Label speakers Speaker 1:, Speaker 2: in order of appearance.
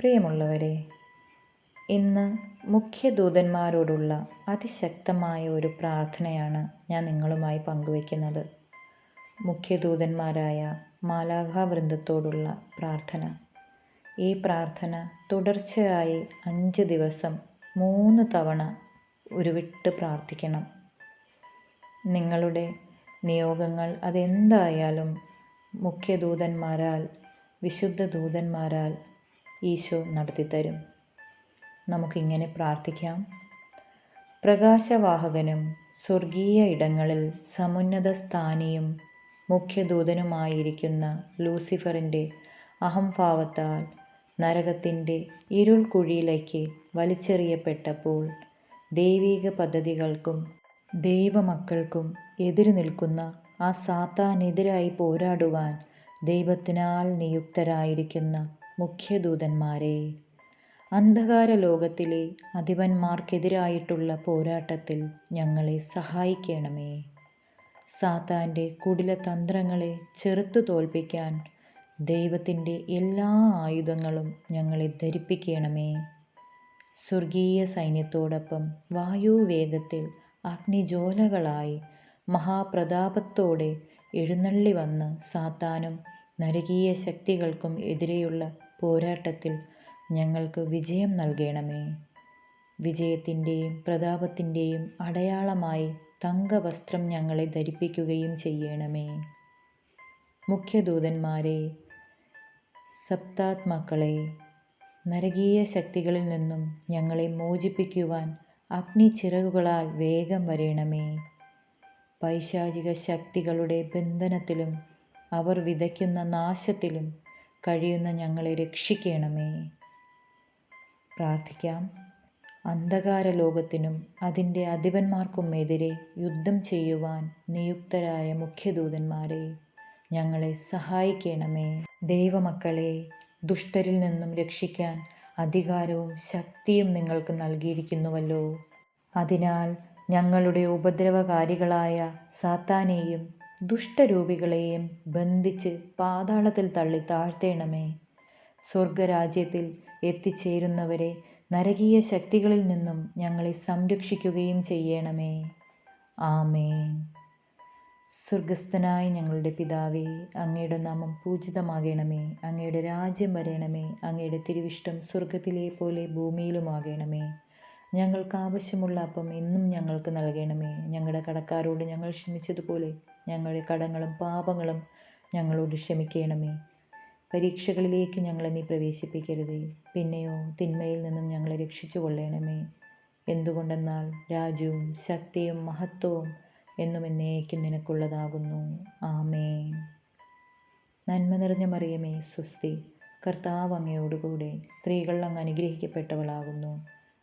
Speaker 1: പ്രിയമുള്ളവരെ ഇന്ന് മുഖ്യദൂതന്മാരോടുള്ള അതിശക്തമായ ഒരു പ്രാർത്ഥനയാണ് ഞാൻ നിങ്ങളുമായി പങ്കുവയ്ക്കുന്നത്. മുഖ്യദൂതന്മാരായ മാലാഖാവൃന്ദത്തോടുള്ള പ്രാർത്ഥന. ഈ പ്രാർത്ഥന തുടർച്ചയായി അഞ്ച് ദിവസം മൂന്ന് തവണ ഉരുവിട്ട് പ്രാർത്ഥിക്കണം. നിങ്ങളുടെ നിയോഗങ്ങൾ അതെന്തായാലും മുഖ്യദൂതന്മാരാൽ വിശുദ്ധ ദൂതന്മാരാൽ ഈശോ നടത്തിത്തരും. നമുക്കിങ്ങനെ പ്രാർത്ഥിക്കാം. പ്രകാശവാഹകനും സ്വർഗീയ ഇടങ്ങളിൽ സമുന്നത സ്ഥാനിയും മുഖ്യദൂതനുമായിരിക്കുന്ന ലൂസിഫറിന്റെ അഹംഭാവത്താൽ നരകത്തിന്റെ ഇരുൾ കുഴിയിലേക്ക് വലിച്ചെറിയപ്പെട്ടപ്പോൾ ദൈവീക പദ്ധതികൾക്കും ദൈവമക്കൾക്കും എതിര് നിൽക്കുന്ന ആ സാത്താനെതിരായി പോരാടുവാൻ ദൈവത്തിനാൽ നിയുക്തരായിരിക്കുന്ന മുഖ്യദൂതന്മാരെ അന്ധകാര ലോകത്തിലെ അധിപന്മാർക്കെതിരായിട്ടുള്ള പോരാട്ടത്തിൽ ഞങ്ങളെ സഹായിക്കണമേ. സാത്താന്റെ കുടില തന്ത്രങ്ങളെ ചെറുത്തു തോൽപ്പിക്കാൻ ദൈവത്തിന്റെ എല്ലാ ആയുധങ്ങളും ഞങ്ങളെ ധരിപ്പിക്കണമേ. സ്വർഗീയ സൈന്യത്തോടൊപ്പം വായുവേഗത്തിൽ അഗ്നിജ്വാലകളായി മഹാപ്രതാപത്തോടെ എഴുന്നള്ളി വന്ന് സാത്താനും നരകീയ ശക്തികൾക്കും എതിരെയുള്ള പോരാട്ടത്തിൽ ഞങ്ങൾക്ക് വിജയം നൽകണമേ. വിജയത്തിന്റെയും പ്രതാപത്തിന്റെയും അടയാളമായി തങ്കവസ്ത്രം ഞങ്ങളെ ധരിപ്പിക്കുകയും ചെയ്യണമേ. മുഖ്യദൂതന്മാരെ സപ്താത്മാക്കളെ നരകീയ ശക്തികളിൽ നിന്നും ഞങ്ങളെ മോചിപ്പിക്കുവാൻ അഗ്നിച്ചിറകുകളാൽ വേഗം വരയണമേ പൈശാചിക ശക്തികളുടെ ബന്ധനത്തിലും അവർ വിതയ്ക്കുന്ന നാശത്തിലും കഴിയുന്ന ഞങ്ങളെ രക്ഷിക്കണമേ. പ്രാർത്ഥിക്കാം. അന്ധകാര ലോകത്തിനും അതിന്റെ അധിപന്മാർക്കും എതിരെ യുദ്ധം ചെയ്യുവാൻ നിയുക്തരായ മുഖ്യദൂതന്മാരെ ഞങ്ങളെ സഹായിക്കണമേ. ദൈവമക്കളെ ദുഷ്ടരിൽ നിന്നും രക്ഷിക്കാൻ അധികാരവും ശക്തിയും നിങ്ങൾക്ക് നൽകിയിരിക്കുന്നുവല്ലോ. അതിനാൽ ഞങ്ങളുടെ ഉപദ്രവകാരികളായ സാത്താനെയും ദുഷ്ടരൂപികളെയും ബന്ധിച്ച് പാതാളത്തിൽ തള്ളി താഴ്ത്തേണമേ. സ്വർഗരാജ്യത്തിൽ എത്തിച്ചേരുന്നവരെ നരകീയ ശക്തികളിൽ നിന്നും ഞങ്ങളെ സംരക്ഷിക്കുകയും ചെയ്യണമേ. ആമേൻ. സ്വർഗസ്ഥനായ ഞങ്ങളുടെ പിതാവേ അങ്ങയുടെ നാമം പൂജിതമാകണമേ. അങ്ങയുടെ രാജ്യം വരേണമേ. അങ്ങയുടെ തിരുവിഷ്ടം സ്വർഗത്തിലെ പോലെ ഭൂമിയിലുമാകണമേ. ഞങ്ങൾക്ക് ആവശ്യമുള്ള അപ്പം എന്നും ഞങ്ങൾക്ക് നൽകണമേ. ഞങ്ങളുടെ കടക്കാരോട് ഞങ്ങൾ ക്ഷമിച്ചതുപോലെ ഞങ്ങളുടെ കടങ്ങളും പാപങ്ങളും ഞങ്ങളോട് ക്ഷമിക്കണമേ. പരീക്ഷകളിലേക്ക് ഞങ്ങളെ നീ പ്രവേശിപ്പിക്കരുതേ. പിന്നെയോ തിന്മയിൽ നിന്നും ഞങ്ങളെ രക്ഷിച്ചു കൊള്ളണമേ എന്തുകൊണ്ടെന്നാൽ രാജ്യവും ശക്തിയും മഹത്വവും എന്നും എന്നേക്കും നിനക്കുള്ളതാകുന്നു. ആമേ നന്മ നിറഞ്ഞ മറിയമേ സ്വസ്തി കർത്താവ് അങ്ങയോടുകൂടെ സ്ത്രീകൾ അങ്ങ് അനുഗ്രഹിക്കപ്പെട്ടവളാകുന്നു.